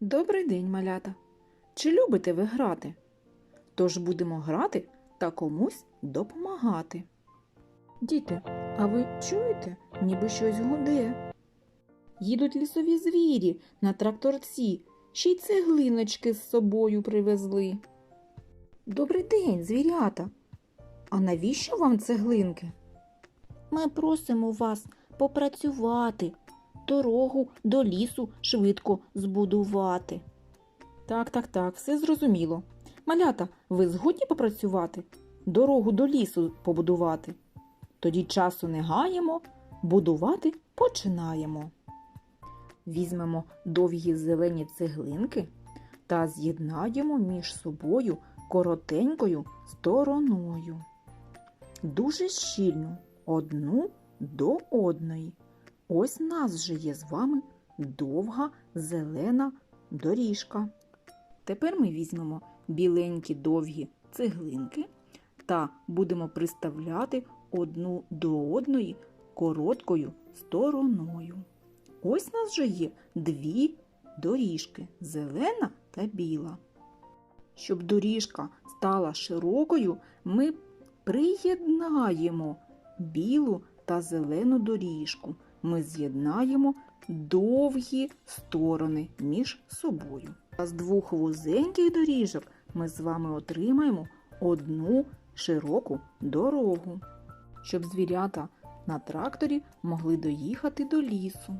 Добрий день, малята. Чи любите ви грати? Тож будемо грати та комусь допомагати. Діти, а ви чуєте, ніби щось гуде? Їдуть лісові звірі на тракторці, ще й цеглиночки з собою привезли. Добрий день, звірята. А навіщо вам цеглинки? Ми просимо вас попрацювати, дорогу до лісу швидко збудувати. Так, так, так, все зрозуміло. Малята, ви згодні попрацювати, дорогу до лісу побудувати. Тоді часу не гаємо, будувати починаємо. Візьмемо довгі зелені цеглинки та з'єднаємо між собою коротенькою стороною. Дуже щільно одну до одної. Ось нас вже є з вами довга зелена доріжка. Тепер ми візьмемо біленькі довгі цеглинки та будемо приставляти одну до одної короткою стороною. Ось нас вже є дві доріжки зелена та біла. Щоб доріжка стала широкою, ми приєднаємо білу та зелену доріжку. Ми з'єднаємо довгі сторони між собою. А з двох вузеньких доріжок ми з вами отримаємо одну широку дорогу, щоб звірята на тракторі могли доїхати до лісу.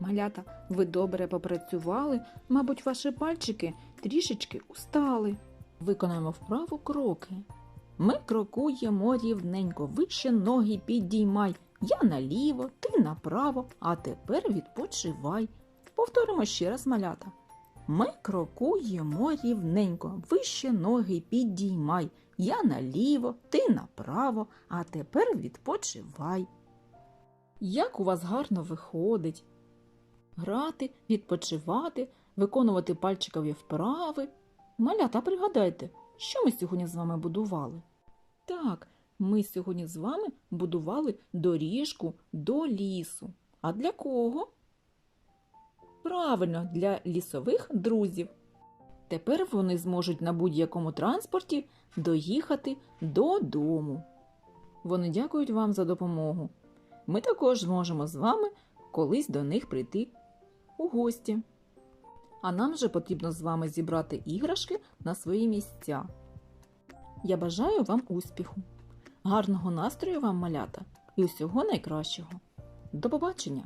Малята, ви добре попрацювали, мабуть, ваші пальчики трішечки устали. Виконаємо вправу кроки. Ми крокуємо рівненько, вище ноги підіймай. Я наліво, ти направо, а тепер відпочивай. Повторимо ще раз малята. Ми крокуємо рівненько, вище ноги підіймай. Я наліво, ти направо, а тепер відпочивай. Як у вас гарно виходить? Грати, відпочивати, виконувати пальчикові вправи. Малята, пригадайте, що ми сьогодні з вами будували? Так, ми сьогодні з вами будували доріжку до лісу. А для кого? Правильно, для лісових друзів. Тепер вони зможуть на будь-якому транспорті доїхати додому. Вони дякують вам за допомогу. Ми також зможемо з вами колись до них прийти у гості. А нам же потрібно з вами зібрати іграшки на свої місця. Я бажаю вам успіху, гарного настрою вам малята і усього найкращого. До побачення!